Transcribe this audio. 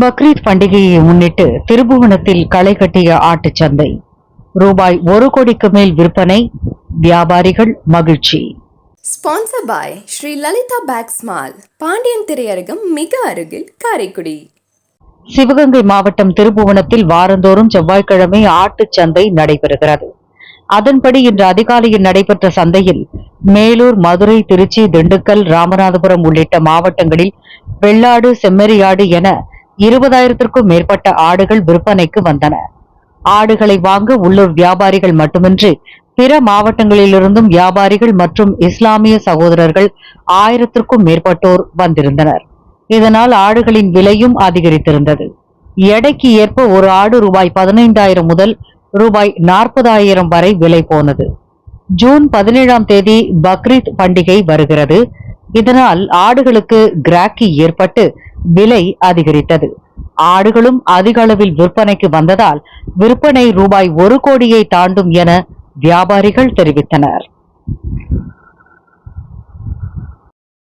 பக்ரீத் பண்டிகையை முன்னிட்டு திருபுவனத்தில் களை கட்டிய ஆட்டுச்சந்தை ரூபாய் ஒரு கோடிக்கு மேல் விற்பனை வியாபாரிகள் மகிழ்ச்சி. Sponsor by Sri Lalitha bags mall Pandian திரையரங்கம் மிக அருகில் காரைக்குடி. சிவகங்கை மாவட்டம் திருபுவனத்தில் வாரந்தோறும் செவ்வாய்க்கிழமை ஆட்டுச் சந்தை நடைபெறுகிறது. அதன்படி இன்று அதிகாலையில் நடைபெற்ற சந்தையில் மேலூர் மதுரை திருச்சி திண்டுக்கல் ராமநாதபுரம் உள்ளிட்ட மாவட்டங்களில் வெள்ளாடு செம்மறியாடு என இருபதாயிரத்திற்கும் மேற்பட்ட ஆடுகள் விற்பனைக்கு வந்தன. ஆடுகளை வாங்க உள்ளூர் வியாபாரிகள் மட்டுமின்றி பிற மாவட்டங்களிலிருந்தும் வியாபாரிகள் மற்றும் இஸ்லாமிய சகோதரர்கள் ஆயிரத்திற்கும் மேற்பட்டோர் வந்திருந்தனர். இதனால் ஆடுகளின் விலையும் அதிகரித்திருந்தது. எடைக்கு ஏற்ப ஒரு ஆடு ரூபாய் பதினைந்தாயிரம் முதல் ரூபாய் நாற்பதாயிரம் வரை விலை போனது. ஜூன் பதினேழாம் தேதி பக்ரீத் பண்டிகை வருகிறது. இதனால் ஆடுகளுக்கு கிராக்கி ஏற்பட்டு விலை அதிகரித்தது. ஆடுகளும் அதிக அளவில் விற்பனைக்கு வந்ததால் விற்பனை ரூபாய் ஒரு கோடியை தாண்டும் என வியாபாரிகள் தெரிவித்தனர்.